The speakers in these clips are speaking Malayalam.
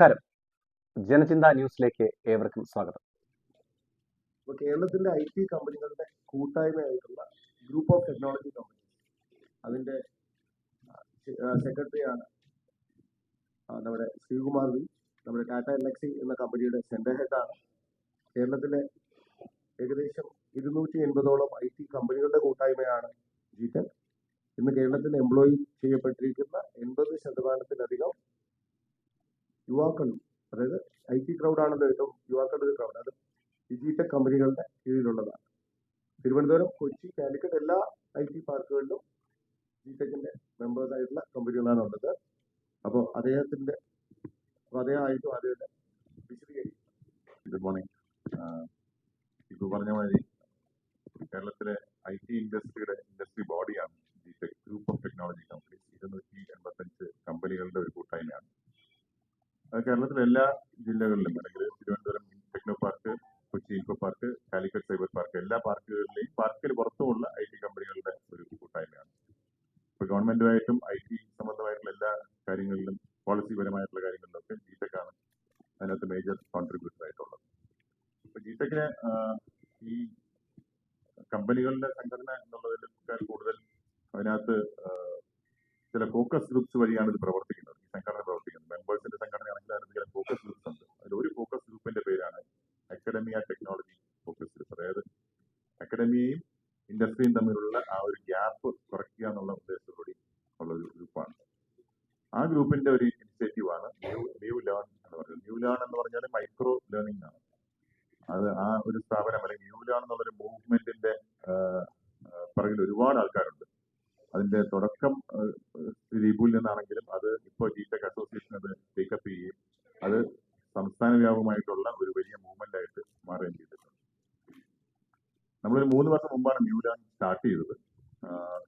നമസ്കാരം. ജനചിന്ത ന്യൂസിലേക്ക് ഏവർക്കും സ്വാഗതം. ഇപ്പോൾ കേരളത്തിന്റെ ഐ ടി കമ്പനികളുടെ കൂട്ടായ്മയായിട്ടുള്ള ഗ്രൂപ്പ് ഓഫ് ടെക്നോളജി കമ്പനി. അതിന്റെ സെക്രട്ടറിയാണ് നമ്മുടെ ശ്രീകുമാർ വി. നമ്മുടെ ടാറ്റ എലക്സി എന്ന കമ്പനിയുടെ സെന്റർ ഹെഡാണ് കേരളത്തിലെ ഏകദേശം ഇരുന്നൂറ്റി എൺപതോളം ഐ ടി കമ്പനികളുടെ കൂട്ടായ്മയാണ് ജിടെക് ഇന്ന് കേരളത്തിൽ എംപ്ലോയി ചെയ്യപ്പെട്ടിരിക്കുന്ന എൺപത് ശതമാനത്തിലധികം യുവാക്കളും അതായത് ഐ ടി ക്രൗഡാണല്ലോ ഏറ്റവും യുവാക്കളുടെ ഒരു ക്രൗഡ്. അത് ഡിജിറ്റൽ കമ്പനികളുടെ കീഴിലുള്ളതാണ്. തിരുവനന്തപുരം കൊച്ചി കാലിക്കറ്റ് എല്ലാ ഐ ടി പാർക്കുകളിലും ജിടെക്കിന്റെ മെമ്പേഴ്സ് ആയിട്ടുള്ള കമ്പനികളാണ് ഉള്ളത്. അപ്പോൾ അദ്ദേഹത്തിന്റെ അദ്ദേഹമായിട്ടും അദ്ദേഹത്തെ വിശദീകരിക്കും? ഗുഡ് മോർണിംഗ് ഇപ്പോൾ പറഞ്ഞ മാതിരി കേരളത്തിലെ ഐ ടി ഇൻഡസ്ട്രിയുടെ ഇൻഡസ്ട്രി ബോഡിയാണ് ജിടെക് ഗ്രൂപ്പ് ഓഫ് ടെക്നോളജി കമ്പനീസ് ഇരുന്നൂറ്റി എൺപത്തഞ്ച് കമ്പനികളുടെ ഒരു കൂട്ടായ്മയാണ് അത് കേരളത്തിലെ എല്ലാ ജില്ലകളിലും അല്ലെങ്കിൽ Thiruvananthapuram Technopark Kochi eco park Calicut cyber park എല്ലാ പാർക്കുകളിലെയും പാർക്കിന് പുറത്തുമുള്ള ഐ ടി കമ്പനികളുടെ ഒരു കൂട്ടായ്മയാണ് ഇപ്പോൾ ഗവൺമെന്റുമായിട്ടും ഐ ടി സംബന്ധമായിട്ടുള്ള എല്ലാ കാര്യങ്ങളിലും പോളിസി പരമായിട്ടുള്ള കാര്യങ്ങളിലൊക്കെ ജിടെക് ആണ് അതിനകത്ത് മേജർ കോൺട്രിബ്യൂട്ടർ ആയിട്ടുള്ളത് ഇപ്പൊ ജിടെക്കിന് ഈ കമ്പനികളുടെ സംഘടന എന്നുള്ളതിനേക്കാൾ കൂടുതൽ അതിനകത്ത് ആ, ചില ഫോക്കസ് ഗ്രൂപ്പ്സ് വഴിയാണ് ഇത് പ്രവർത്തിക്കുന്നത് ഈ സംഘടന പ്രവർത്തിക്കുന്നത് മെമ്പേഴ്സിന്റെ സംഘടനയാണെങ്കിൽ അതിന് ചില ഫോക്കസ് ഗ്രൂപ്പ്സ് ഉണ്ട് അതിൽ ഒരു ഫോക്കസ് ഗ്രൂപ്പിന്റെ പേരാണ് അക്കാഡമിയ ടെക്നോളജി ഫോക്കസ് ഗ്രൂപ്പ് അതായത് അക്കാഡമിയയും ഇൻഡസ്ട്രിയും തമ്മിലുള്ള ആ ഒരു ഗ്യാപ്പ് കുറയ്ക്കുക എന്നുള്ള ഉദ്ദേശത്തോടെ ഉള്ള ഒരു ഗ്രൂപ്പാണ് ആ ഗ്രൂപ്പിന്റെ ഒരു ഇനിഷ്യേറ്റീവ് ആണ് ന്യൂ ന്യൂ ലേൺ എന്ന് പറയുന്നത് ന്യൂ ലേൺ എന്ന് പറഞ്ഞാൽ മൈക്രോ ലേണിംഗ് ആണ് അത് ആ ഒരു സ്ഥാപനം അല്ലെങ്കിൽ ന്യൂ ലേൺ എന്നുള്ളൊരു മൂവ്മെന്റിന്റെ പിറകിൽ ഒരുപാട് ആൾക്കാരുണ്ട് അതിന്റെ തുടക്കം ദീപുവിൽ നിന്നാണെങ്കിലും അത് ഇപ്പോൾ ജിടെക് അസോസിയേഷൻ അത് ടേക്കപ്പ് ചെയ്യുകയും അത് സംസ്ഥാന വ്യാപകമായിട്ടുള്ള ഒരു വലിയ മൂവ്മെന്റ് ആയിട്ട് മാറുകയും ചെയ്തിട്ടുണ്ട് നമ്മളൊരു മൂന്ന് വർഷം മുമ്പാണ് ന്യൂ ലേൺ സ്റ്റാർട്ട് ചെയ്തത് ആഹ്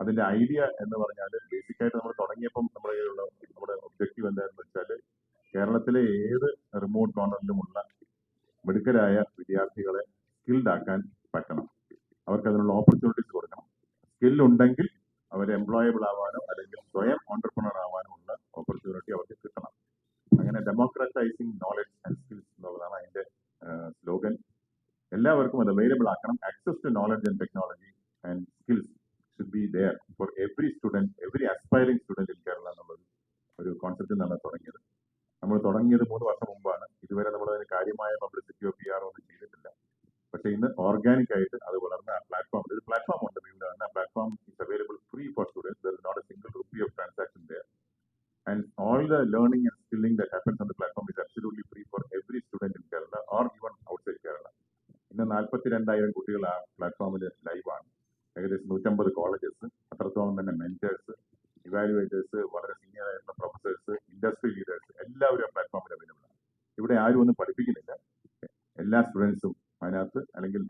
അതിന്റെ ഐഡിയ എന്ന് പറഞ്ഞാൽ ബേസിക് ആയിട്ട് നമ്മൾ തുടങ്ങിയപ്പം നമ്മുടെ കയ്യിലുള്ള നമ്മുടെ ഒബ്ജക്റ്റീവ് എന്താണെന്ന് വെച്ചാൽ കേരളത്തിലെ ഏത് റിമോട്ട് കോർണറിലുമുള്ള മിടുക്കരായ വിദ്യാർത്ഥികളെ സ്കിൽഡ് ആക്കാൻ പറ്റണം. അവർക്ക് അതിനുള്ള ഓപ്പർച്യൂണിറ്റീസ് കൊടുക്കണം. സ്കിൽ ഉണ്ടെങ്കിൽ അവർ എംപ്ലോയബിൾ ആവാനോ അല്ലെങ്കിൽ സ്വയം ഓണ്ടർപ്രണർ ആവാനോ ഉള്ള ഓപ്പർച്യൂണിറ്റി അവർക്ക് കിട്ടണം അങ്ങനെ ഡെമോക്രറ്റൈസിങ് നോളജ് ആൻഡ് സ്കിൽസ് എന്നുള്ളതാണ് അതിന്റെ സ്ലോഗൻ എല്ലാവർക്കും അത് അവൈലബിൾ ആക്കണം access to knowledge and technology and skills should be there for every student every aspiring student in Kerala എന്നുള്ളൊരു ഒരു കോൺസെപ്റ്റിൽ നിന്നാണ് തുടങ്ങിയത് നമ്മൾ തുടങ്ങിയത് മൂന്ന് വർഷം മുമ്പാണ് ഇതുവരെ നമ്മൾ അതിന് കാര്യമായ പബ്ലിസിറ്റിയോ പി ആറോ ഒന്നും ചെയ്തിട്ടില്ല പക്ഷേ ഇന്ന് ഓർഗാനിക് ആയിട്ട് അത് വളർന്ന പ്ലാറ്റ്ഫോം ഒരു പ്ലാറ്റ്ഫോം ഉണ്ട് ഇവിടെ ആ platform is available free for students there is not a single rupee of transaction there and all the learning and skilling that happens on the platform is absolutely free for every student in Kerala or even outside Kerala ഇന്ന് നാൽപ്പത്തി രണ്ടായിരം കുട്ടികൾ ആ പ്ലാറ്റ്ഫോമിൽ ലൈവാണ് ഏകദേശം നൂറ്റമ്പത് കോളേജസ് അത്രത്തോളം തന്നെ മെന്റേഴ്സ് ഇവാലുവേറ്റേഴ്സ് വളരെ സീനിയർ ആയിട്ടുള്ള പ്രൊഫസേഴ്സ് ഇൻഡസ്ട്രി ലീഡേഴ്സ് എല്ലാവരും ആ പ്ലാറ്റ്ഫോമിൽ അവൈലബിൾ ആണ് ഇവിടെ ആരും ഒന്നും പഠിപ്പിക്കുന്നില്ല എല്ലാ സ്റ്റുഡൻസും അതിനകത്ത് അല്ലെങ്കിൽ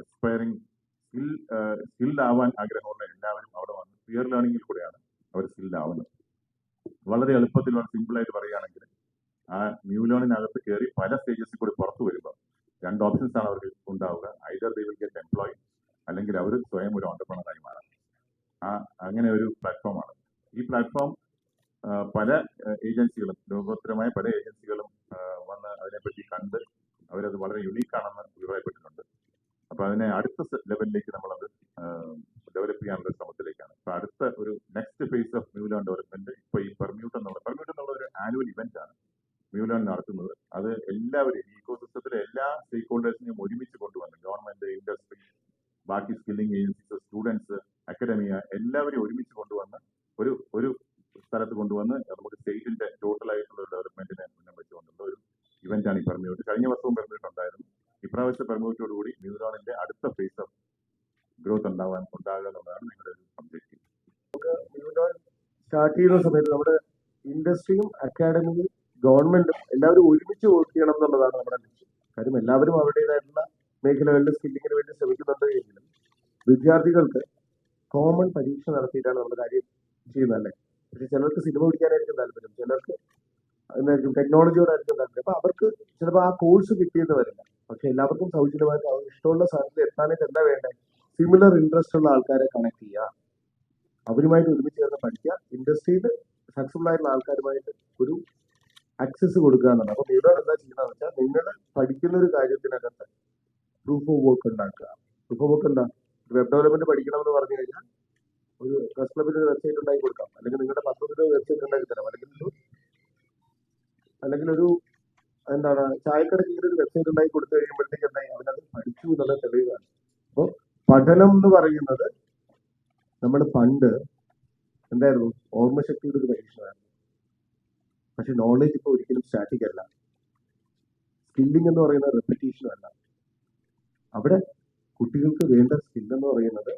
അസ്പയറിംഗ് സ്കിൽ സ്കിൽഡ് ആവാൻ ആഗ്രഹമുള്ള എല്ലാവരും അവിടെ വന്ന് പിയർ ലേണിംഗിൽ കൂടെയാണ് അവർ സ്കിൽഡ് ആവുന്നത് വളരെ എളുപ്പത്തിൽ വളരെ സിമ്പിൾ ആയിട്ട് പറയുകയാണെങ്കിൽ ആ ന്യൂ ലോണിനകത്ത് കയറി പല സ്റ്റേജസിൽ കൂടി പുറത്തു വരുമ്പോൾ രണ്ട് ഓപ്ഷൻസ് ആണ് അവർക്ക് ഉണ്ടാവുക. Either they will get employee അല്ലെങ്കിൽ അവർ സ്വയം ഒരു ഓണ്ടർപ്രണറായി മാറാം. ആ അങ്ങനെ ഒരു പ്ലാറ്റ്ഫോമാണ് ഈ പ്ലാറ്റ്ഫോം പല ഏജൻസികളും ലോകോത്തരമായ പല ഏജൻസികളും വന്ന് അതിനെപ്പറ്റി കണ്ട് അവരത് വളരെ യുണീക്ക് ആണെന്ന് അഭിപ്രായപ്പെട്ടിട്ടുണ്ട്. അപ്പൊ അതിനെ അടുത്ത ലെവലിലേക്ക് നമ്മളത് ഡെവലപ്പ് ചെയ്യാനുള്ള ശ്രമത്തിലേക്കാണ്. അപ്പൊ അടുത്ത ഒരു next phase of MuLearn development ഇപ്പൊ ഈ പെർമ്യൂട്ട് എന്നുള്ള പെർമ്യൂട്ട് എന്നുള്ള ഒരു ആനുവൽ ഇവന്റ് ആണ് മ്യൂലാൻ നടത്തുന്നത് അത് എല്ലാവരും ഈ ഇക്കോസിസ്റ്റത്തിലെ എല്ലാ സ്റ്റേക്ക് ഹോൾഡേഴ്സിനെയും ഒരുമിച്ച് കൊണ്ടുവന്ന് ഗവൺമെന്റ് ഇൻഡസ്ട്രി ബാക്കി സ്കില്ലിംഗ് ഏജൻസീസ് സ്റ്റുഡൻസ് അക്കാഡമിയ എല്ലാവരും ഒരുമിച്ച് കൊണ്ടുവന്ന് ഒരു ഒരു സ്ഥലത്ത് കൊണ്ടുവന്ന് നമുക്ക് സ്റ്റേറ്റിന്റെ ടോട്ടലായിട്ടുള്ള ഡെവലപ്മെന്റിനെ മുന്നേ വെച്ചുകൊണ്ടുള്ള ഒരു ഇവന്റ് ആണ് ഈ പെർമ്യൂട്ട് കഴിഞ്ഞ വർഷവും പെർമ്യൂട്ട് ഉണ്ടായിരുന്നു. ഇപ്രാവശ്യത്തെ പെർമ്യൂട്ടോട് കൂടി ന്യൂസിലാൻഡിന്റെ അടുത്ത ഫേസ് ഓഫ് ഗ്രോത്ത് ഉണ്ടാവാൻ ഉണ്ടാകുക എന്നുള്ളതാണ് നിങ്ങളുടെ ഒരു ഒബ്ജക്റ്റീവ് ന്യൂറോൺ സ്റ്റാർട്ട് ചെയ്യുന്ന സമയത്ത് നമ്മുടെ ഇൻഡസ്ട്രിയും അക്കാഡമിയും ഗവൺമെന്റും എല്ലാവരും ഒരുമിച്ച് വർക്ക് ചെയ്യണം എന്നുള്ളതാണ് നമ്മുടെ ലക്ഷ്യം. കാര്യം എല്ലാവരും അവരുടേതായിട്ടുള്ള മേഖലകളിൽ സ്കില്ലിങ്ങിന് വേണ്ടി ശ്രമിക്കുന്നുണ്ട് എങ്കിലും വിദ്യാർത്ഥികൾക്ക് കോമൺ പരീക്ഷ നടത്തിയിട്ടാണ് നമ്മൾ കാര്യം ചെയ്യുന്നത് അല്ലേ പക്ഷെ ചിലർക്ക് സിനിമ പിടിക്കാനായിരിക്കും താല്പര്യം. ചിലർക്ക് എന്തായിരിക്കും ടെക്നോളജിയോടായിരിക്കും താല്പര്യം. അപ്പൊ അവർക്ക് ചിലപ്പോൾ ആ കോഴ്സ് കിട്ടിയെന്ന് വരില്ല. പക്ഷെ എല്ലാവർക്കും സൗജന്യമായിട്ട് അവർക്ക് ഇഷ്ടമുള്ള സാധനത്തിൽ എത്താനായിട്ട് എന്താ വേണ്ടത് സിമിലർ ഇൻട്രസ്റ്റ് ഉള്ള ആൾക്കാരെ കണക്ട് ചെയ്യുക. അവരുമായിട്ട് ഒരുമിച്ച് ചേർന്ന് പഠിക്കുക. ഇൻഡസ്ട്രിയിൽ സക്സസ്ഫുൾ ആയിട്ടുള്ള ആൾക്കാരുമായിട്ട് ഒരു ആക്സസ് കൊടുക്കുക എന്നാണ്. അപ്പൊ മ്യൂലർ എന്താ ചെയ്യുന്നതെന്ന് വെച്ചാൽ നിങ്ങൾ പഠിക്കുന്ന ഒരു കാര്യത്തിനകത്ത് പ്രൂഫ് ഓഫ് വർക്ക് ഉണ്ടാക്കുക. പ്രൂഫ് ഓഫ് വർക്ക് എന്താ? വെബ് ഡെവലപ്മെന്റ് പഠിക്കണമെന്ന് പറഞ്ഞു കഴിഞ്ഞാൽ ഒരു പ്രസ് ക്ലബിന് ഒരു വെബ്സൈറ്റ് ഉണ്ടാക്കി കൊടുക്കാം. അല്ലെങ്കിൽ നിങ്ങളുടെ പത്രത്തിന് വെബ്സൈറ്റ് ഉണ്ടാക്കി തരാം. അല്ലെങ്കിൽ ഒരു അല്ലെങ്കിൽ ഒരു എന്താണ് ചായക്കടയ്ക്ക് ഒരു വെബ്സൈറ്റ് ഉണ്ടാക്കി കൊടുത്തു കഴിയുമ്പോഴത്തേക്ക് എന്തായി? അവനത് പഠിച്ചു എന്നുള്ള തെളിവാണ്. അപ്പോൾ പഠനം എന്ന് പറയുന്നത് നമ്മൾ പണ്ട് എന്തായിരുന്നു? ഓർമ്മശക്തിയുടെ ഒരു പരീക്ഷണമായിരുന്നു. പക്ഷെ നോളേജ് ഇപ്പോൾ ഒരിക്കലും സ്റ്റാറ്റിക് അല്ല. സ്കില്ലിംഗ് എന്ന് പറയുന്നത് റെപ്പിറ്റേഷൻ അല്ല. അവിടെ കുട്ടികൾക്ക് വേണ്ട സ്കിൽ എന്ന് പറയുന്നത്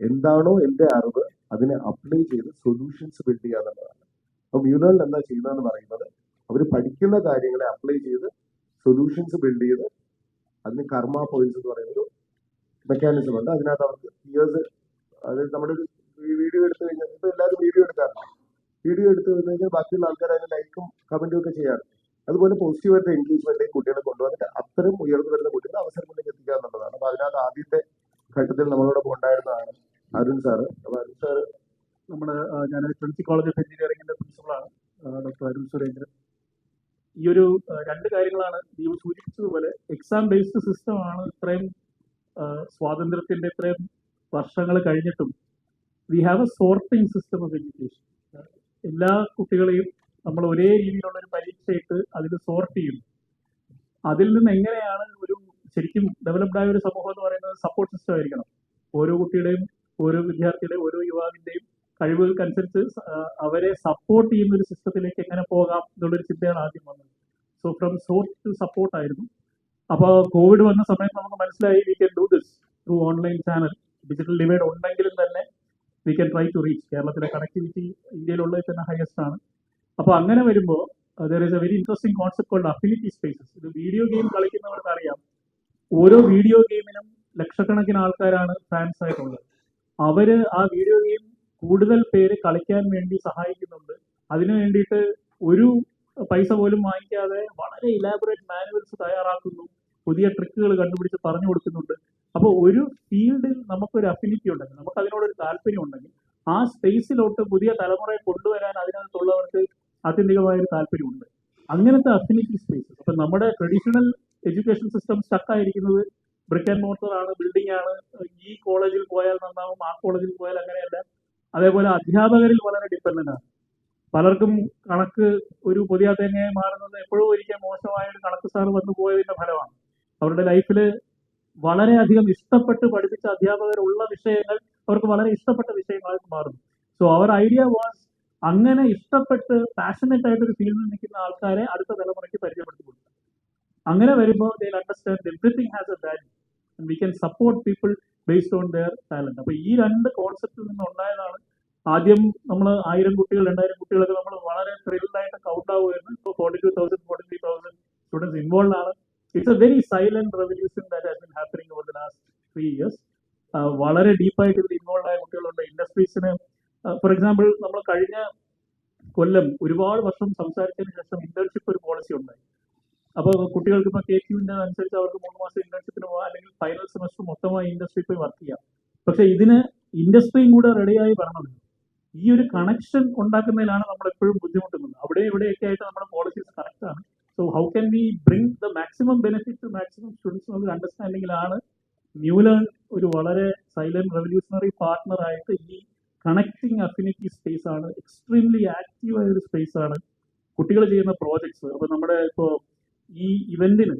എന്താണോ എന്റെ അറിവ് അതിനെ അപ്ലൈ ചെയ്ത് സൊല്യൂഷൻസ് ബിൽഡ് ചെയ്യുക എന്നുള്ളതാണ്. അപ്പോൾ മ്യൂണലിൽ എന്താ ചെയ്യുന്നതെന്ന് പറയുന്നത് അവർ പഠിക്കുന്ന കാര്യങ്ങളെ അപ്ലൈ ചെയ്ത് സൊല്യൂഷൻസ് ബിൽഡ് ചെയ്ത് അതിന് കർമ്മ പോയിന്റ്സ് എന്ന് പറയുന്ന ഒരു മെക്കാനിസം ഉണ്ട്. അതിനകത്ത് അവർക്ക് ഇയേഴ്സ് അതായത് നമ്മുടെ ഒരു വീഡിയോ എടുത്തു കഴിഞ്ഞാൽ ഇപ്പൊ എല്ലാവരും വീഡിയോ എടുക്കാറുണ്ട്. വീഡിയോ എടുത്തു കഴിഞ്ഞാൽ ബാക്കിയുള്ള ആൾക്കാർ അതിന് ലൈക്കും കമന്റും ഒക്കെ ചെയ്യാറുണ്ട് അതുപോലെ പോസിറ്റീവായിട്ട് എൻഗേജ്മെന്റ് കുട്ടികളെ കൊണ്ടുവന്നിട്ട് അത്തരം ഉയർന്നു വരുന്ന കുട്ടികളെ അവസരങ്ങളിലേക്ക് എത്തിക്കുക എന്നുള്ളതാണ്. അപ്പൊ ആദ്യത്തെ ഘട്ടത്തിൽ നമ്മളോടൊപ്പം ഉണ്ടായിരുന്നതാണ് അരുൺ സാറ്. അപ്പൊ അരുൺ സാറ് നമ്മുടെ ഞാൻ ട്രിനിറ്റി കോളേജ് ഓഫ് എഞ്ചിനീയറിംഗിന്റെ പ്രിൻസിപ്പളാണ് ഡോക്ടർ അരുൺ സുരേന്ദ്രൻ. ഈ ഒരു രണ്ട് കാര്യങ്ങളാണ് ദൈവം സൂചിപ്പിച്ചതുപോലെ എക്സാം ബേസ്ഡ് സിസ്റ്റമാണ് ഇത്രയും സ്വാതന്ത്ര്യത്തിന്റെ ഇത്രയും വർഷങ്ങൾ കഴിഞ്ഞിട്ടും we have a sorting system of education എല്ലാ കുട്ടികളെയും നമ്മൾ ഒരേ രീതിയിലുള്ള ഒരു പരീക്ഷയിട്ട് അതിൽ സോർട്ട് ചെയ്യുന്നു അതിൽ നിന്ന് എങ്ങനെയാണ് ഒരു ശരിക്കും ഡെവലപ്ഡ് ആയ ഒരു സമൂഹം എന്ന് പറയുന്നത് സപ്പോർട്ട് സിസ്റ്റം ആയിരിക്കണം. ഓരോ കുട്ടിയുടെയും ഓരോ വിദ്യാർത്ഥിയുടെയും ഓരോ യുവാവിന്റെയും കഴിവുകൾക്കനുസരിച്ച് അവരെ സപ്പോർട്ട് ചെയ്യുന്ന ഒരു സിസ്റ്റത്തിലേക്ക് എങ്ങനെ പോകാം എന്നുള്ളൊരു ചിന്തയാണ് ആദ്യം വന്നത്. So from sort to support ആയിരുന്നു. അപ്പോൾ കോവിഡ് വന്ന സമയത്ത് നമുക്ക് മനസ്സിലായി we can do this through online channel digital divide ഉണ്ടെങ്കിലും തന്നെ we can try to reach കേരളത്തിലെ കണക്ടിവിറ്റി ഇന്ത്യയിലുള്ളത് തന്നെ ഹയസ്റ്റ് ആണ്. അപ്പോൾ അങ്ങനെ വരുമ്പോൾ there is a very interesting concept called affinity spaces ഇത് വീഡിയോ ഗെയിം കളിക്കുന്നവർക്ക് അറിയാം. ഓരോ വീഡിയോ ഗെയിമിനും ലക്ഷക്കണക്കിന് ആൾക്കാരാണ് ഫാൻസ് ആയിട്ടുള്ളത്. അവർ ആ വീഡിയോ ഗെയിം കൂടുതൽ പേര് കളിക്കാൻ വേണ്ടി സഹായിക്കുന്നുണ്ട്. അതിനു വേണ്ടിയിട്ട് ഒരു പൈസ പോലും വാങ്ങിക്കാതെ വളരെ ഇലാബറേറ്റ് മാനുവൽസ് തയ്യാറാക്കുന്നു. പുതിയ ട്രിക്കുകൾ കണ്ടുപിടിച്ച് പറഞ്ഞു കൊടുക്കുന്നുണ്ട്. അപ്പോൾ ഒരു ഫീൽഡിൽ നമുക്കൊരു അഫിനിറ്റി ഉണ്ടെങ്കിൽ നമുക്ക് അതിനോടൊരു താല്പര്യം ഉണ്ടെങ്കിൽ ആ സ്പേസിലോട്ട് പുതിയ തലമുറയെ കൊണ്ടുവരാൻ അതിനകത്തുള്ളവർക്ക് ആത്യന്തികമായ ഒരു താല്പര്യമുണ്ട്. അങ്ങനത്തെ അഫിനിറ്റി സ്പേസ് അപ്പൊ നമ്മുടെ ട്രഡീഷണൽ എഡ്യൂക്കേഷൻ സിസ്റ്റം സ്റ്റക്കായിരിക്കുന്നത് ബ്രിക്ക് ആൻഡ് മോട്ടർ ആണ് ബിൽഡിംഗ് ആണ്. ഈ കോളേജിൽ പോയാൽ നന്നാവും ആ കോളേജിൽ പോയാൽ അങ്ങനെയല്ല. അതേപോലെ അധ്യാപകരിൽ വളരെ ഡിപ്പെൻഡന്റ് ആണ്. പലർക്കും കണക്ക് ഒരു പുതിയ തേങ്ങയായി മാറുന്നത് എപ്പോഴും ഒരിക്കൽ മോശമായ ഒരു കണക്ക് സാർ വന്നു പോയതിന്റെ ഫലമാണ്. അവരുടെ ലൈഫിൽ വളരെയധികം ഇഷ്ടപ്പെട്ട് പഠിപ്പിച്ച അധ്യാപകരുള്ള വിഷയങ്ങൾ അവർക്ക് വളരെ ഇഷ്ടപ്പെട്ട വിഷയങ്ങളായിട്ട് മാറുന്നു. സോ അവർ ഐഡിയ വാസ് അങ്ങനെ ഇഷ്ടപ്പെട്ട് പാഷനറ്റ് ആയിട്ട് ഒരു ഫീൽഡിൽ നിൽക്കുന്ന ആൾക്കാരെ അടുത്ത തലമുറയ്ക്ക് പരിചയപ്പെടുത്തി അങ്ങനെ വരുമ്പോൾ they understand everything has a value we can support people based on their talent അപ്പൊ ഈ രണ്ട് കോൺസെപ്റ്റിൽ നിന്ന് ഉണ്ടായതാണ് ആദ്യം നമ്മൾ ആയിരം കുട്ടികൾ രണ്ടായിരം കുട്ടികളൊക്കെ നമ്മൾ വളരെ ത്രില്ലായിട്ട് കൗണ്ട് ആവുമായിരുന്നു ഇപ്പോൾ forty two thousand forty three thousand students involve ആണ് it's a very silent revolution that has been happening over the last three years വളരെ ഡീപ്പായിട്ട് ഇതിൽ ഇൻവോൾവ് ആയ കുട്ടികളുണ്ട്. ഇൻഡസ്ട്രീസിന് ഫോർ എക്സാമ്പിൾ നമ്മൾ കഴിഞ്ഞ കൊല്ലം ഒരുപാട് വർഷം സംസാരിച്ചതിന് ശേഷം ഇന്റേൺഷിപ്പ് ഒരു പോളിസി ഉണ്ടായി. അപ്പോൾ കുട്ടികൾക്ക് ഇപ്പോൾ കെ ക്യൂവിന്റെ അനുസരിച്ച് അവർക്ക് മൂന്ന് മാസം ഇന്റേൺഷിപ്പിന് പോകാം അല്ലെങ്കിൽ ഫൈനൽ സെമസ്റ്റർ മൊത്തമായി ഇൻഡസ്ട്രിയിൽ പോയി വർക്ക് ചെയ്യാം. പക്ഷെ ഇതിന് ഇൻഡസ്ട്രിയും കൂടെ റെഡിയായി വരണം ഈ ഒരു കണക്ഷൻ ഉണ്ടാക്കുന്നതിലാണ് നമ്മൾ എപ്പോഴും ബുദ്ധിമുട്ടുന്നത്. അവിടെ ഇവിടെയൊക്കെ ആയിട്ട് നമ്മുടെ പോളിസീസ് ആണ്. So how can we bring the maximum benefit to maximum students എന്നുള്ള അണ്ടർസ്റ്റാൻഡിങ്ങിലാണ് ന്യൂലേൺ ഒരു വളരെ സൈലന്റ് റെവല്യൂഷണറി പാർട്ട്ണർ ആയിട്ട് ഈ കണക്ടിങ് അഫിനിറ്റി സ്പേസ് ആണ് എക്സ്ട്രീംലി ആക്റ്റീവ് ആയ ഒരു സ്പേസ് ആണ് കുട്ടികൾ ചെയ്യുന്ന പ്രോജക്ട്സ് അപ്പൊ നമ്മുടെ ഇപ്പോൾ ഈ ഇവന്റിന്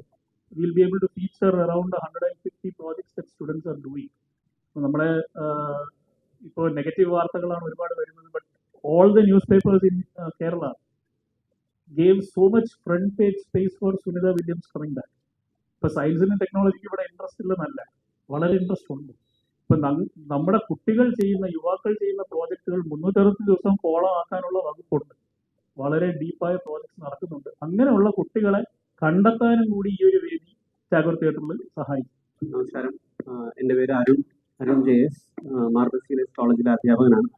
will be able to feature around hundred and fifty projects that students are doing നമ്മുടെ ഇപ്പോൾ നെഗറ്റീവ് വാർത്തകളാണ് ഒരുപാട് വരുന്നത് but all the news papers in Kerala gave so much front page space for Sunita Williams coming back ഇപ്പൊ സയൻസിനും ടെക്നോളജിക്കും ഇവിടെ ഇൻട്രസ്റ്റ് ഇല്ലെന്നല്ല വളരെ ഇൻട്രസ്റ്റ് ഉണ്ട്. ഇപ്പൊ നമ്മുടെ കുട്ടികൾ ചെയ്യുന്ന യുവാക്കൾ ചെയ്യുന്ന പ്രോജക്റ്റുകൾ മുന്നൂറ്ററുപത് ദിവസം ഫോളോ ആക്കാനുള്ള വകുപ്പുണ്ട്. വളരെ ഡീപ്പായ പ്രോജക്ട്സ് നടക്കുന്നുണ്ട്. അങ്ങനെയുള്ള കുട്ടികളെ കണ്ടെത്താനും കൂടി ഈ ഒരു വേദി ടാഗോർ തിയേറ്ററിൽ സഹായിക്കും. നമസ്കാരം. എന്റെ പേര് അരുൺ. Arun J S. മാർബസിയിലെ കോളേജിലെ അധ്യാപകനാണ്.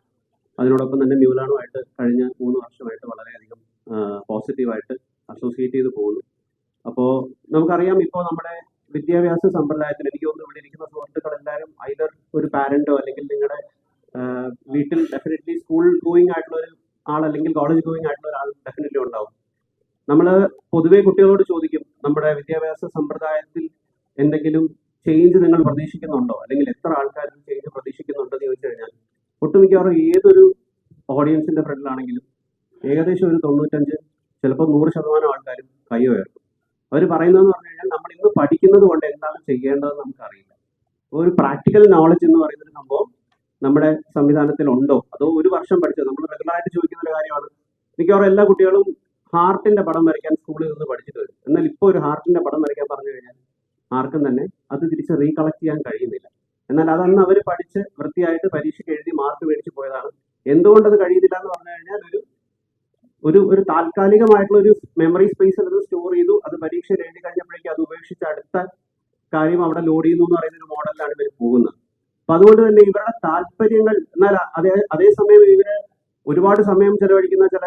അതിനോടൊപ്പം തന്നെ മ്യൂലാണുമായിട്ട് കഴിഞ്ഞ മൂന്ന് വർഷമായിട്ട് വളരെയധികം പോസിറ്റീവായിട്ട് അസോസിയേറ്റ് ചെയ്ത് പോകുന്നു. അപ്പോൾ നമുക്കറിയാം ഇപ്പോൾ നമ്മുടെ വിദ്യാഭ്യാസ സമ്പ്രദായത്തിൽ എനിക്ക് തോന്നുന്നു ഇവിടെ ഇരിക്കുന്ന സുഹൃത്തുക്കൾ എല്ലാവരും ഐതർ ഒരു പാരന്റോ അല്ലെങ്കിൽ നിങ്ങളുടെ വീട്ടിൽ ഡെഫിനറ്റ്ലി സ്കൂൾ ഗോയിങ് ആയിട്ടുള്ള ഒരു ആൾ അല്ലെങ്കിൽ കോളേജ് ഗോയിങ് ആയിട്ടുള്ള ഒരാൾ ഡെഫിനറ്റ്ലി ഉണ്ടാവും. നമ്മൾ പൊതുവെ കുട്ടികളോട് ചോദിക്കും നമ്മുടെ വിദ്യാഭ്യാസ സമ്പ്രദായത്തിൽ എന്തെങ്കിലും ചേഞ്ച് നിങ്ങൾ പ്രതീക്ഷിക്കുന്നുണ്ടോ? അല്ലെങ്കിൽ എത്ര ആൾക്കാർ ചേഞ്ച് പ്രതീക്ഷിക്കുന്നുണ്ടോ എന്ന് ചോദിച്ചു കഴിഞ്ഞാൽ ഒട്ടുമിക്കവാറും ഏതൊരു ഓഡിയൻസിന്റെ ഫ്രണ്ടിലാണെങ്കിലും ഏകദേശം ഒരു തൊണ്ണൂറ്റഞ്ച് ചിലപ്പോൾ നൂറ് ശതമാനം ആൾക്കാരും കൈ ഉയർത്തും. അവർ പറയുന്നതെന്ന് പറഞ്ഞു കഴിഞ്ഞാൽ നമ്മൾ ഇന്ന് പഠിക്കുന്നത് കൊണ്ട് എന്താണ് ചെയ്യേണ്ടതെന്ന് നമുക്കറിയില്ല. ഒരു പ്രാക്ടിക്കൽ നോളജ് എന്ന് പറയുന്ന ഒരു സംഭവം നമ്മുടെ സംവിധാനത്തിൽ ഉണ്ടോ അതോ ഒരു വർഷം പഠിച്ചത്? നമ്മൾ റെഗുലറായിട്ട് ചോദിക്കുന്ന ഒരു കാര്യമാണ്. മിക്കവാറും എല്ലാ കുട്ടികളും ഹാർട്ടിന്റെ പടം വരയ്ക്കാൻ സ്കൂളിൽ നിന്ന് പഠിച്ചിട്ട് വരും. എന്നാൽ ഇപ്പോൾ ഒരു ഹാർട്ടിന്റെ പടം വരയ്ക്കാൻ പറഞ്ഞു കഴിഞ്ഞാൽ ആർക്കും തന്നെ അത് തിരിച്ച് റീകളക്ട് ചെയ്യാൻ കഴിയുന്നില്ല. എന്നാൽ അതന്ന് അവർ പഠിച്ച് വൃത്തിയായിട്ട് പരീക്ഷയ്ക്ക് എഴുതി മാർക്ക് മേടിച്ച് പോയതാണ്. എന്തുകൊണ്ടത് കഴിയുന്നില്ല എന്ന് പറഞ്ഞു കഴിഞ്ഞാൽ ഒരു ഒരു ഒരു താൽക്കാലികമായിട്ടുള്ള ഒരു മെമ്മറി സ്പേസിൽ അത് സ്റ്റോർ ചെയ്തു. അത് പരീക്ഷയിൽ എഴുതി കഴിഞ്ഞപ്പോഴേക്കും അത് ഉപേക്ഷിച്ച് അടുത്ത കാര്യം അവിടെ ലോഡ് ചെയ്യുന്നു എന്ന് പറയുന്ന ഒരു മോഡലിലാണ് ഇവർ പോകുന്നത്. അപ്പൊ അതുകൊണ്ട് തന്നെ ഇവരുടെ താല്പര്യങ്ങൾ എന്നാൽ അതേ അതേസമയം ഇവർ ഒരുപാട് സമയം ചെലവഴിക്കുന്ന ചില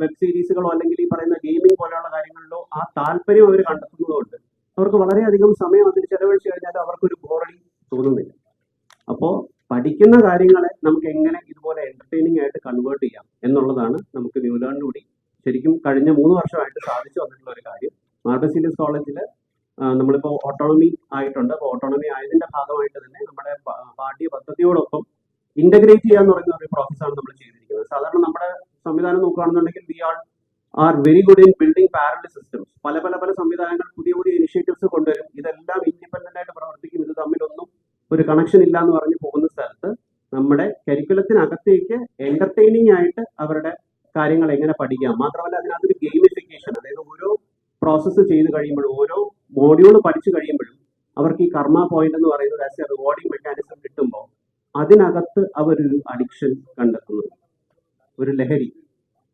വെബ് സീരീസുകളോ അല്ലെങ്കിൽ ഈ പറയുന്ന ഗെയിമിംഗ് പോലെയുള്ള കാര്യങ്ങളിലോ ആ താല്പര്യം അവർ കണ്ടെത്തുന്നതുകൊണ്ട് അവർക്ക് വളരെയധികം സമയം അതിന് ചെലവഴിച്ചു കഴിഞ്ഞാൽ അവർക്കൊരു ബോറടി തോന്നുന്നില്ല. അപ്പോൾ പഠിക്കുന്ന കാര്യങ്ങളെ നമുക്ക് എങ്ങനെ ഇതുപോലെ എന്റർടൈനിങ് ആയിട്ട് കൺവേർട്ട് ചെയ്യാം എന്നുള്ളതാണ് നമുക്ക് ന്യൂലാൻഡിലൂടെ ശരിക്കും കഴിഞ്ഞ മൂന്ന് വർഷമായിട്ട് സാധിച്ചു വന്നിട്ടുള്ള ഒരു കാര്യം. മാർബസീലിയസ് കോളേജിൽ നമ്മളിപ്പോൾ ഓട്ടോണമി ആയിട്ടുണ്ട്. അപ്പോൾ ഓട്ടോണമി ആയതിന്റെ ഭാഗമായിട്ട് തന്നെ നമ്മുടെ പാഠ്യ പദ്ധതിയോടൊപ്പം ഇന്റഗ്രേറ്റ് ചെയ്യാന്ന് പറയുന്ന ഒരു പ്രോസസ്സാണ് നമ്മൾ ചെയ്തിരിക്കുന്നത് സാധാരണ നമ്മുടെ സംവിധാനം നോക്കുകയാണെന്നുണ്ടെങ്കിൽ we all are very good in building parallel systems പല പല പല സംവിധാനങ്ങൾ പുതിയ പുതിയ ഇനിഷ്യേറ്റീവ്സ് കൊണ്ടുവരും. ഇതെല്ലാം ഇൻഡിപെൻഡന്റ് ആയിട്ട് പ്രവർത്തിക്കും. ഇത് തമ്മിലൊന്നും ഒരു കണക്ഷൻ ഇല്ല എന്ന് പറഞ്ഞ് പോകുന്ന സ്ഥലത്ത് നമ്മുടെ കരിക്കുലത്തിനകത്തേക്ക് എന്റർടൈനിങ് ആയിട്ട് അവരുടെ കാര്യങ്ങൾ എങ്ങനെ പഠിക്കാം. മാത്രമല്ല അതിനകത്തൊരു ഗെയിമിഫിക്കേഷൻ അതായത് ഓരോ പ്രോസസ്സ് ചെയ്ത് കഴിയുമ്പോഴും ഓരോ മോഡ്യൂൾ പഠിച്ചു കഴിയുമ്പോഴും അവർക്ക് ഈ കർമ്മ പോയിന്റ് എന്ന് പറയുന്നത് ആസ് എ റിവാർഡിംഗ് മെക്കാനിസം കിട്ടുമ്പോൾ അതിനകത്ത് അവരൊരു അഡിക്ഷൻ കണ്ടെത്തുന്നു. ഒരു ലഹരി.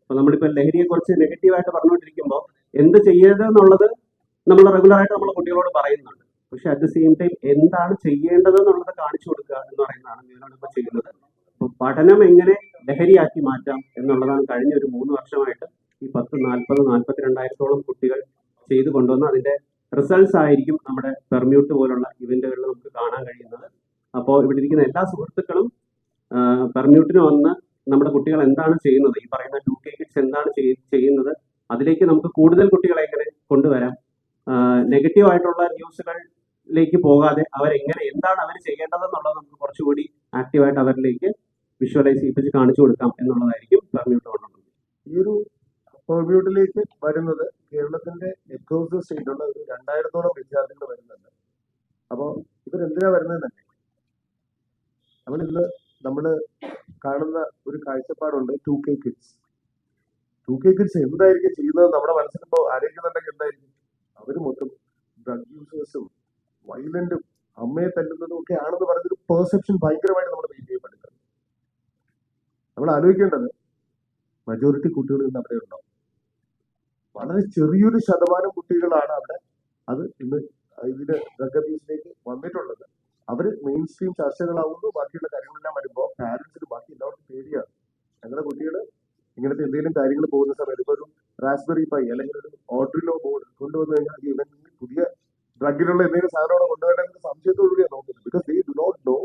അപ്പൊ നമ്മളിപ്പോ ലഹരിയെ കുറിച്ച് നെഗറ്റീവായിട്ട് പറഞ്ഞുകൊണ്ടിരിക്കുമ്പോൾ എന്ത് ചെയ്യരുത് എന്നുള്ളത് നമ്മൾ റെഗുലർ ആയിട്ട് നമ്മളെ കുട്ടികളോട് പറയുന്നുണ്ട്. പക്ഷെ അറ്റ് ദ സെയിം ടൈം എന്താണ് ചെയ്യേണ്ടത് എന്നുള്ളത് കാണിച്ചു കൊടുക്കുക എന്ന് പറയുന്നതാണ് ഞാനാണ് ഇപ്പൊ ചെയ്യുന്നത്. അപ്പൊ പഠനം എങ്ങനെ ലഹരിയാക്കി മാറ്റാം എന്നുള്ളതാണ് കഴിഞ്ഞ ഒരു മൂന്ന് വർഷമായിട്ട് ഈ പത്ത് നാൽപ്പത് നാൽപ്പത്തിരണ്ടായിരത്തോളം കുട്ടികൾ ചെയ്തു കൊണ്ടുവന്ന അതിന്റെ റിസൾട്ട്സ് ആയിരിക്കും നമ്മുടെ പെർമ്യൂട്ട് പോലുള്ള ഇവന്റുകളിൽ നമുക്ക് കാണാൻ കഴിയുന്നത്. അപ്പോൾ ഇവിടെ ഇരിക്കുന്ന എല്ലാ സുഹൃത്തുക്കളും പെർമ്യൂട്ടിന് വന്ന് നമ്മുടെ കുട്ടികൾ എന്താണ് ചെയ്യുന്നത്? ഈ പറയുന്ന ടു കെ കിഡ്സ് എന്താണ് ചെയ്യുന്നത്? അതിലേക്ക് നമുക്ക് കൂടുതൽ കുട്ടികളെ എങ്ങനെ കൊണ്ടുവരാം? നെഗറ്റീവ് ആയിട്ടുള്ള ന്യൂസുകളിലേക്ക് പോകാതെ അവരെങ്ങനെ എന്താണ് അവർ ചെയ്യേണ്ടതെന്നുള്ളത് നമുക്ക് കുറച്ചുകൂടി ആക്റ്റീവായിട്ട് അവരിലേക്ക് വിഷ്വലൈസ് ചെയ്യിപ്പിച്ച് കാണിച്ചു കൊടുക്കാം എന്നുള്ളതായിരിക്കും പെർമ്യൂട്ട് കൊണ്ടുള്ളത് ഈ ഒരു പെർമ്യൂട്ടിലേക്ക് വരുന്നത് കേരളത്തിന്റെ എക്കോസ് സ്റ്റേറ്റിലുള്ള ഒരു രണ്ടായിരത്തോളം വിദ്യാർത്ഥികൾ വരുന്നുണ്ട്. അപ്പോൾ ഇവരെന്തിനാ വരുന്നത് തന്നെ ഇന്ന് നമ്മൾ കാണുന്ന ഒരു കാഴ്ചപ്പാടുണ്ട് two K kids two K kids എന്തായിരിക്കും ചെയ്യുന്നത് നമ്മുടെ മനസ്സിലിപ്പോ ആലോചിക്കുന്നുണ്ടെങ്കിൽ എന്തായിരിക്കും? അവർ മൊത്തം ഡ്രഗ് യൂസേഴ്സും വയലന്റും അമ്മയെ തല്ലുന്നതും ഒക്കെ ആണെന്ന് പറഞ്ഞൊരു പെർസെപ്ഷൻ ഭയങ്കരമായിട്ട് നമ്മൾ മെയിൻ ചെയ്യപ്പെടുന്നത് നമ്മൾ ആലോചിക്കേണ്ടത് മജോറിറ്റി കുട്ടികൾ ഇന്ന് അവിടെ ഉണ്ടാവും വളരെ ചെറിയൊരു ശതമാനം കുട്ടികളാണ് അവിടെ അത് ഇന്ന് ഇതിന്റെ ഡ്രഗ് അബ്യൂസിലേക്ക് വന്നിട്ടുള്ളത്. അവർ മെയിൻ സ്ട്രീം ചർച്ചകളാവുന്നു. ബാക്കിയുള്ള കാര്യങ്ങളെല്ലാം വരുമ്പോൾ പാരന്റ്സിന് ബാക്കി എല്ലാവർക്കും പേടിയാണ് ഞങ്ങളുടെ കുട്ടികൾ ഇങ്ങനത്തെ എന്തെങ്കിലും കാര്യങ്ങൾ പോകുന്ന സമയത്ത് ഇപ്പൊ ഒരു റാസ്ബെറി പൈ അല്ലെങ്കിൽ ഒരു ഓർഡറിലോ ബോർഡ് കൊണ്ടുവന്നു കഴിഞ്ഞാൽ ഇവൻ പുതിയ ഡ്രഗിലുള്ള എന്തെങ്കിലും സാധനങ്ങളോ കൊണ്ടുവരേണ്ടത് സംശയത്തോടുകൂടിയാണ് നോക്കുന്നത്. Because they do not know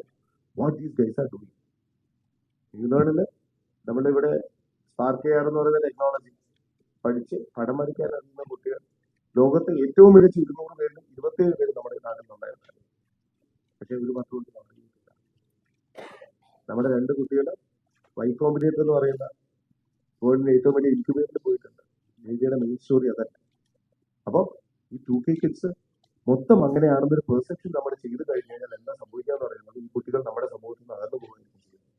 what is guys are doing ഇംഗ്ലണ്ടിൽ നമ്മുടെ ഇവിടെ സ്പാർക്ക് എയർ എന്ന് പറയുന്ന ടെക്നോളജി പഠിച്ച് പടം വരയ്ക്കാൻ അറിയുന്ന കുട്ടികൾ ലോകത്തെ ഏറ്റവും മികച്ച ഇരുന്നൂറ് പേരിലും ഇരുപത്തേഴ് പേര് പക്ഷെ ഒരു പത്ത് കൊണ്ട് നടന്നിട്ടില്ല നമ്മുടെ രണ്ട് കുട്ടികൾ വൈ കോമ്പിനേറ്റർ എന്ന് പറയുന്ന വേൾഡിന്റെ ഏറ്റവും വലിയ ഇൻക്യുബേറ്ററിൽ പോയിട്ടുണ്ട്. ഇന്ത്യയുടെ മെയിൻ സ്റ്റോറി അതല്ല. അപ്പോൾ ഈ ടു കെ കിഡ്സ് മൊത്തം അങ്ങനെയാണെന്നൊരു പെർസെപ്ഷൻ നമ്മൾ ചെയ്ത് കഴിഞ്ഞു കഴിഞ്ഞാൽ എന്താ സംഭവിക്കുക എന്ന് പറയുന്നത് ഈ കുട്ടികൾ നമ്മുടെ സമൂഹത്തിൽ നിന്ന് അകന്നു പോകുകയായിരിക്കും ചെയ്യുന്നത്.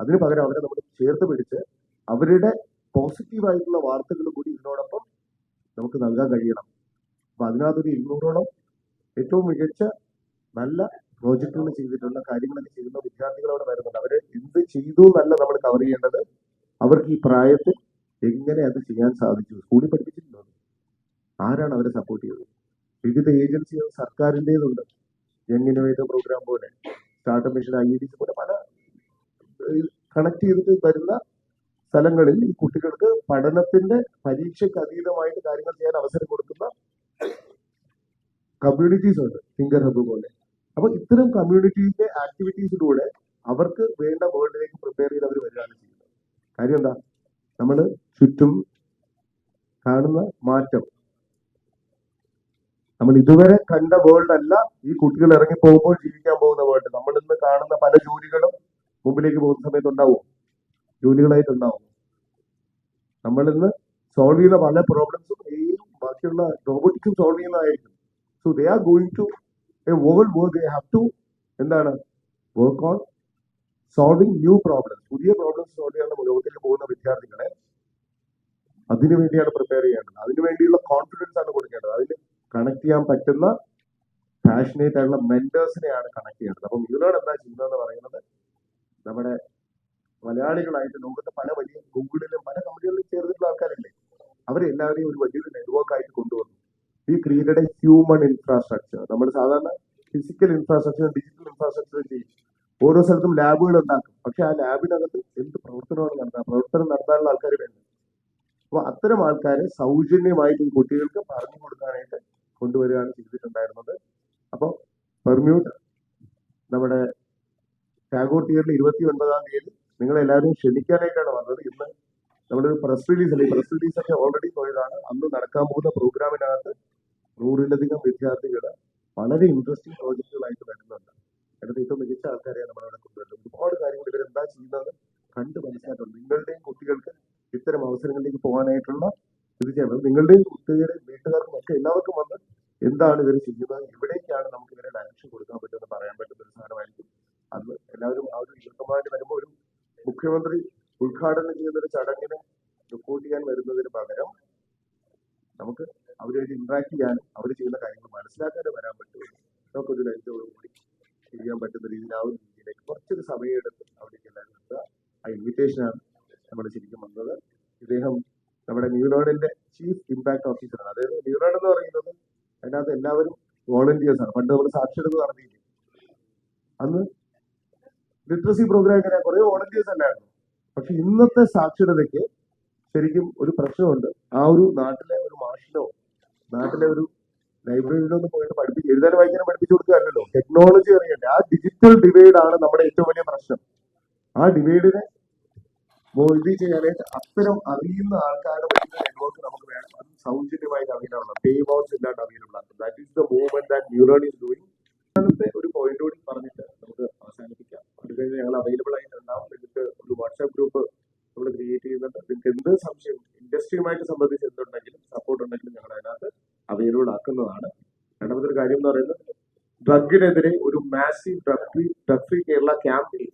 അതിന് പകരം അവരെ നമ്മൾ ചേർത്ത് പിടിച്ച് അവരുടെ പോസിറ്റീവ് ആയിട്ടുള്ള വാർത്തകൾ കൂടി ഇതിനോടൊപ്പം നമുക്ക് നൽകാൻ കഴിയണം. അപ്പൊ അതിനകത്തൊരു ഇരുന്നൂറോളം ഏറ്റവും മികച്ച നല്ല പ്രോജക്റ്റുകൾ ചെയ്തിട്ടുള്ള കാര്യങ്ങളൊക്കെ ചെയ്യുന്ന വിദ്യാർത്ഥികൾ അവിടെ വരുന്നുണ്ട്. അവർ എന്ത് ചെയ്തു എന്നല്ല നമ്മൾ കവർ ചെയ്യേണ്ടത്. അവർക്ക് ഈ പ്രായത്തിൽ എങ്ങനെ അത് ചെയ്യാൻ സാധിച്ചു? സ്കൂളിൽ പഠിപ്പിച്ചിട്ടുണ്ടോ? ആരാണ് അവരെ സപ്പോർട്ട് ചെയ്തത്? വിവിധ ഏജൻസികൾ സർക്കാരിന്റെതുണ്ട്. യങ് ഇന്നോവേറ്റർ പ്രോഗ്രാം പോലെ. സ്റ്റാർട്ടപ്പ് മിഷൻ ഐ ഡി പോലെ പല കണക്ട് ചെയ്തിട്ട് വരുന്ന സ്ഥലങ്ങളിൽ ഈ കുട്ടികൾക്ക് പഠനത്തിന്റെ പരീക്ഷയ്ക്ക് അതീതമായിട്ട് കാര്യങ്ങൾ ചെയ്യാൻ അവസരം കൊടുക്കുന്ന കമ്മ്യൂണിറ്റീസ് ഉണ്ട്. ഫിംഗർ ഹബ് പോലെ. അപ്പൊ ഇത്തരം കമ്മ്യൂണിറ്റീസിന്റെ ആക്ടിവിറ്റീസിലൂടെ അവർക്ക് വേണ്ട വേൾഡിലേക്ക് പ്രിപ്പയർ ചെയ്ത് അവർ വരികയാണ് ചെയ്യുന്നത്. കാര്യം എന്താ? നമ്മൾ ചുറ്റും കാണുന്ന മാറ്റം. നമ്മൾ ഇതുവരെ കണ്ട വേൾഡ് അല്ല ഈ കുട്ടികൾ ഇറങ്ങി പോകുമ്പോൾ ജീവിക്കാൻ പോകുന്ന വേൾഡ് നമ്മൾ ഇന്ന് കാണുന്ന പല ജോലികളും മുമ്പിലേക്ക് പോകുന്ന സമയത്ത് ഉണ്ടാവും. ജോലികളായിട്ടുണ്ടാവും. നമ്മൾ ഇന്ന് സോൾവ് ചെയ്യുന്ന പല പ്രോബ്ലംസും ഈ ബാക്കിയുള്ള റോബോട്ടിക്സും സോൾവ് ചെയ്യുന്നതായിരിക്കും. So they are going to to എന്താണ് work on solving new problems പുതിയ പ്രോബ്ലംസ് സോൾവ് ചെയ്യാനുള്ള ലോകത്തിലേക്ക് പോകുന്ന വിദ്യാർത്ഥികളെ അതിനു വേണ്ടിയാണ് പ്രിപ്പയർ ചെയ്യേണ്ടത്. അതിനു വേണ്ടിയുള്ള കോൺഫിഡൻസ് ആണ് കൊടുക്കേണ്ടത്. അതിൽ കണക്ട് ചെയ്യാൻ പറ്റുന്ന പാഷനേറ്റ് ആയിട്ടുള്ള മെന്റേഴ്സിനെയാണ് കണക്ട് ചെയ്യേണ്ടത്. അപ്പം ഇതിനോട് എന്താ ചെയ്യുന്നതെന്ന് പറയുന്നത് നമ്മുടെ മലയാളികളായിട്ട് ലോകത്തെ പല വലിയ ഗൂഗിളിലും പല കമ്പനികളിലും ചേർന്നിട്ടുള്ള ആൾക്കാരില്ലേ? അവരെല്ലാവരെയും ഒരു വലിയൊരു ഈ ക്രിയേറ്റഡ് എ ഹ്യൂമൺ ഇൻഫ്രാസ്ട്രക്ചർ നമ്മൾ സാധാരണ ഫിസിക്കൽ ഇൻഫ്രാസ്ട്രക്ചർ ഡിജിറ്റൽ ഇൻഫ്രാസ്ട്രക്ചറും ചെയ്യും. ഓരോ സ്ഥലത്തും ലാബുകൾ ഉണ്ടാക്കും. പക്ഷെ ആ ലാബിനകത്ത് എന്ത് പ്രവർത്തനമാണ് നടത്തുക പ്രവർത്തനം നടത്താനുള്ള ആൾക്കാർ വേണ്ട? അപ്പൊ അത്തരം ആൾക്കാരെ സൗജന്യമായിട്ട് ഈ കുട്ടികൾക്ക് പറഞ്ഞു കൊടുക്കാനായിട്ട് കൊണ്ടുവരികയാണ് ചെയ്തിട്ടുണ്ടായിരുന്നത്. അപ്പോൾ പെർമ്യൂട്ട് നമ്മുടെ ടാഗോർ തിയേറ്ററിൽ ഇരുപത്തി ഒൻപതാം തീയതി നിങ്ങൾ എല്ലാവരും ക്ഷണിക്കാനായിട്ടാണ് വന്നത്. ഇന്ന് നമ്മുടെ പ്രസ് റിലീസ് അല്ലെങ്കിൽ പ്രസ് റിലീസ് ഒക്കെ ഓൾറെഡി പോയതാണ്. അന്ന് നടക്കാൻ പോകുന്ന പ്രോഗ്രാമിനകത്ത് നൂറിലധികം വിദ്യാർത്ഥികൾ വളരെ ഇൻട്രസ്റ്റിംഗ് പ്രോജക്റ്റുകളായിട്ട് വരുന്നുണ്ട്. അതിനകത്ത് ഏറ്റവും മികച്ച ആൾക്കാരെയാണ് നമ്മളവിടെ കൊണ്ടുവരുന്നത്. ഒരുപാട് കാര്യങ്ങൾ ഇവരെന്താ ചെയ്യുന്നത് കണ്ട് മനസ്സിലാക്കുന്നത് നിങ്ങളുടെയും കുട്ടികൾക്ക് ഇത്തരം അവസരങ്ങളിലേക്ക് പോകാനായിട്ടുള്ള തീർച്ചയാണ് നിങ്ങളുടെയും കുട്ടികളുടെ വീട്ടുകാർക്കും ഒക്കെ എല്ലാവർക്കും വന്ന് എന്താണ് ഇവർ ചെയ്യുന്നത്? എവിടേക്കാണ് നമുക്ക് ഇവരെ ഡയറക്ഷൻ കൊടുക്കാൻ പറ്റുമെന്ന് പറയാൻ പറ്റുന്ന ഒരു സാധനമായിരിക്കും. അന്ന് എല്ലാവരും ആ ഒരു വിശദമായിട്ട് വരുമ്പോൾ ഒരു മുഖ്യമന്ത്രി ഉദ്ഘാടനം ചെയ്യുന്ന ഒരു ചടങ്ങിന് റിപ്പോർട്ട് ചെയ്യാൻ വരുന്നതിന് പകരം നമുക്ക് അവരുമായിട്ട് ഇന്ററാക്ട് ചെയ്യാനും അവർ ചെയ്യുന്ന കാര്യങ്ങൾ മനസ്സിലാക്കാനും വരാൻ പറ്റുമല്ലോ നമുക്കൊരു ലൈറ്റോടുകൂടി ചെയ്യാൻ പറ്റുന്ന ഒരു രീതിയിലേക്ക് കുറച്ചൊരു സമയമെടുത്ത് അവിടേക്ക് എല്ലാവരും എത്തുക. ആ ഇൻവിറ്റേഷനാണ് നമ്മൾ ശരിക്കും വന്നത് ഇദ്ദേഹം നമ്മുടെ ന്യൂറോഡിന്റെ ചീഫ് ഇമ്പാക്ട് ഓഫീസറാണ് അതായത് ന്യൂറോഡ് എന്ന് പറയുന്നത് അതിനകത്ത് എല്ലാവരും വോളണ്ടിയേഴ്സ് ആണ്. പണ്ട് നമ്മൾ സാക്ഷരത നടത്തിയില്ല? അന്ന് ലിറ്ററസി പ്രോഗ്രാം ഇങ്ങനെ കുറെ വോളണ്ടിയേഴ്സ് അല്ലായിരുന്നു. പക്ഷെ ഇന്നത്തെ സാക്ഷരതയ്ക്ക് ശരിക്കും ഒരു പ്രശ്നമുണ്ട്. ആ ഒരു നാട്ടിലെ ഒരു മാഷിനോ നാട്ടിലെ ഒരു ലൈബ്രറിയിലൊന്ന് പോയിട്ട് പഠിപ്പിച്ച് എഴുതാൻ വായിക്കാൻ പഠിപ്പിച്ചു കൊടുക്കുകയല്ലോ ടെക്നോളജി അറിയണ്ടേ. ആ ഡിജിറ്റൽ ഡിവൈഡ് ആണ് നമ്മുടെ ഏറ്റവും വലിയ പ്രശ്നം. ആ ഡിവൈഡിനെ ഇത് ചെയ്യാനായിട്ട് അത്തരം അറിയുന്ന ആൾക്കാരുടെ വലിയ നെറ്റ്വർക്ക് നമുക്ക് വേണം. അത് സൗജന്യമായിട്ട് അവൈലബിൾ പേ ബോക്സ് ഇല്ലാണ്ട് അവൈലബിൾ ആണ്. That is the movement that Neuron is doing അങ്ങനത്തെ ഒരു പോയിന്റ് കൂടി പറഞ്ഞിട്ട് നമുക്ക് അവസാനിപ്പിക്കാം. അത് കഴിഞ്ഞ് ഞങ്ങൾ അവൈലബിൾ ആയിട്ടുണ്ടാവും. നിങ്ങൾക്ക് ഒരു വാട്സാപ്പ് ഗ്രൂപ്പ് നമ്മൾ ക്രിയേറ്റ് ചെയ്യുന്നുണ്ട്. നിങ്ങൾക്ക് എന്ത് സംശയം ഇൻഡസ്ട്രിയുമായിട്ട് സംബന്ധിച്ച് എന്തുണ്ടെങ്കിലും സപ്പോർട്ട് ഉണ്ടെങ്കിലും ഞങ്ങൾ അതിനകത്ത് അവൈലബിൾ ആക്കുന്നതാണ് രണ്ടാമത്തെ ഒരു കാര്യം എന്ന് പറയുന്നത് ഡ്രഗിനെതിരെ ഒരു massive drug free Kerala campaign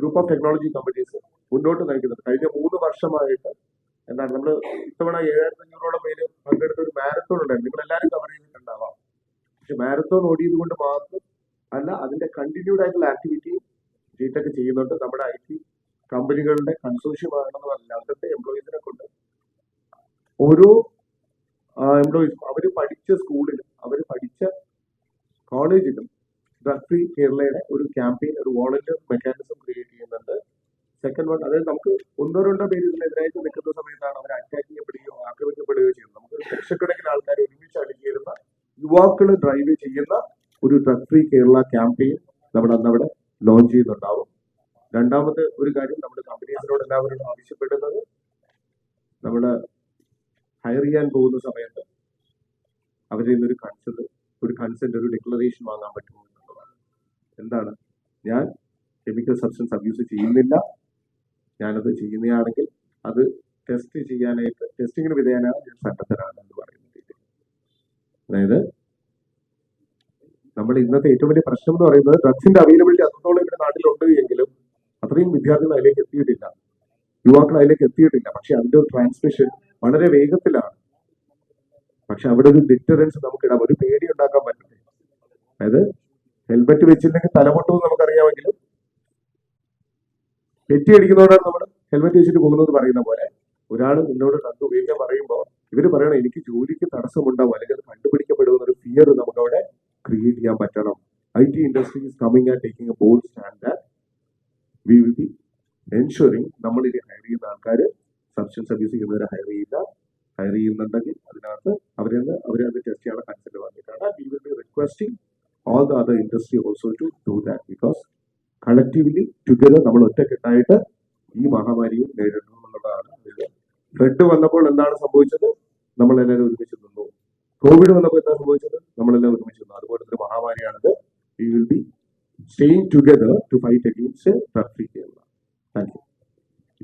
group of technology companies മുന്നോട്ട് നയിക്കുന്നുണ്ട്. കഴിഞ്ഞ മൂന്ന് വർഷമായിട്ട് എന്താണ് നമ്മൾ ഇത്തവണ ഏഴായിരത്തി അഞ്ഞൂറോളം പേര് പങ്കെടുത്ത ഒരു മാരത്തോൺ ഉണ്ടായിരുന്നു. നിങ്ങൾ എല്ലാവരും കവർ ചെയ്തിട്ടുണ്ടാവാം. പക്ഷെ മാരത്തോൺ ഓടിയത് കൊണ്ട് മാത്രം അല്ല അതിന്റെ കണ്ടിന്യൂഡ് ആയിട്ടുള്ള ആക്ടിവിറ്റി ജീറ്റക് ചെയ്യുന്നുണ്ട്. നമ്മുടെ ഐ ടി കമ്പനികളുടെ കൺസോഷ്യം ആണെന്ന് പറഞ്ഞാൽ അവിടുത്തെ എംപ്ലോയീസിനെ കൊണ്ട് ഓരോ എംപ്ലോയീസും അവർ പഠിച്ച സ്കൂളിലും അവർ പഠിച്ച കോളേജിലും ഡ്രഗ് ഫ്രീ കേരളയുടെ ഒരു ക്യാമ്പയിൻ ഒരു വോളണ്ടിയർ മെക്കാനിസം ക്രിയേറ്റ് ചെയ്യുന്നുണ്ട്. സെക്കൻഡ് വൺ അതായത് നമുക്ക് ഒന്നോ രണ്ടോ പേര് ഇതിനെതിരായിട്ട് നിൽക്കുന്ന സമയത്താണ് അവർ അറ്റാക്ക് ചെയ്യപ്പെടുകയോ ആക്രമിക്കപ്പെടുകയോ ചെയ്യുന്നത്. നമുക്ക് ലക്ഷക്കണക്കിന് ആൾക്കാർ ഒരുമിച്ച് അണിചേരുന്ന യുവാക്കൾ ഡ്രൈവ് ചെയ്യുന്ന ഒരു ഡ്രഗ് ഫ്രീ കേരള ക്യാമ്പയിൻ നമ്മുടെ അന്നവിടെ ലോഞ്ച് ചെയ്യുന്നുണ്ടാവും. രണ്ടാമത് ഒരു കാര്യം നമ്മുടെ കമ്പനീസിനോട് എല്ലാവരോടും ആവശ്യപ്പെടുന്നത് നമ്മൾ ഹയർ ചെയ്യാൻ പോകുന്ന സമയത്ത് അവരിൽ നിന്നൊരു കൺസെന്റ് ഒരു കൺസെന്റ് ഒരു ഡിക്ലറേഷൻ വാങ്ങാൻ പറ്റുമോ എന്നുള്ളതാണ്. എന്താണ്? ഞാൻ കെമിക്കൽ സബ്സ്റ്റൻസ് അബ്യൂസ് ചെയ്യുന്നില്ല. ഞാനത് ചെയ്യുന്നതാണെങ്കിൽ അത് ടെസ്റ്റ് ചെയ്യാനായിട്ട് ടെസ്റ്റിങ്ങിന് വിധേയനാണ് ഞാൻ സന്നദ്ധനാണ് എന്ന് പറയുന്നത്. അതായത് നമ്മൾ ഇന്നത്തെ ഏറ്റവും വലിയ പ്രശ്നം എന്ന് പറയുന്നത് ഡ്രഗ്സിന്റെ അവൈലബിലിറ്റി അത്രത്തോളം ഇവിടെ നാട്ടിലുണ്ട് എങ്കിലും അത്രയും വിദ്യാർത്ഥികൾ അതിലേക്ക് എത്തിയിട്ടില്ല. യുവാക്കൾ അതിലേക്ക് എത്തിയിട്ടില്ല. പക്ഷെ അതിന്റെ ഒരു ട്രാൻസ്മിഷൻ വളരെ വേഗത്തിലാണ്. പക്ഷെ അവിടെ ഒരു ഡിറ്ററൻസ് നമുക്ക് ഇടാം. ഒരു പേടി ഉണ്ടാക്കാൻ പറ്റില്ല അതായത് ഹെൽമെറ്റ് വെച്ചില്ലെങ്കിൽ തലമുട്ടെന്ന് നമുക്കറിയാമെങ്കിലും പെറ്റി അടിക്കുന്നതുകൊണ്ടാണ് നമ്മൾ ഹെൽമെറ്റ് വെച്ചിട്ട് പോകുന്നത് പറയുന്ന പോലെ ഒരാൾ നിന്നോട് കണ്ടു ഉപയോഗിക്കാൻ പറയുമ്പോൾ ഇവർ പറയണം എനിക്ക് ജോലിക്ക് തടസ്സമുണ്ടാവും. അല്ലെങ്കിൽ അത് കണ്ടുപിടിക്കപ്പെടുമെന്ന ഒരു ഫിയർ നമുക്ക് അവിടെ ക്രിയേറ്റ് ചെയ്യാൻ പറ്റണം. I T industry is coming and taking a bold stand that we will be ensuring നമ്മൾ ഇനി ഹയർ ചെയ്യുന്ന ആൾക്കാർ സബ്സ്റ്റൻസ് അബ്യൂസ് ചെയ്യുന്നവരെ ഹയർ ചെയ്യില്ല ഹയർ ചെയ്യുന്നുണ്ടെങ്കിൽ അതിനകത്ത് അവരെ അവരെ അത് ടെസ്റ്റ് ചെയ്യാനുള്ള consent വാങ്ങിയിട്ടാണ് will be requesting all the other industry also to do that because collectively together നമ്മൾ ഒറ്റക്കെട്ടായിട്ട് ഈ മഹാമാരിയും നേരിടണം എന്നുള്ളതാണ് ഇത് ഫ്ലഡ് വന്നപ്പോൾ എന്താണ് സംഭവിച്ചത്? നമ്മളെല്ലാവരും ഒരുമിച്ച് നിന്നു. കോവിഡ് വന്നപ്പോൾ എന്താ സംഭവിച്ചത്? നമ്മളെല്ലാം ഒരുമിച്ച് നിന്നു. അതുപോലെ തന്നെ മഹാമാരിയാണിത്. We will be staying together to fight against traffic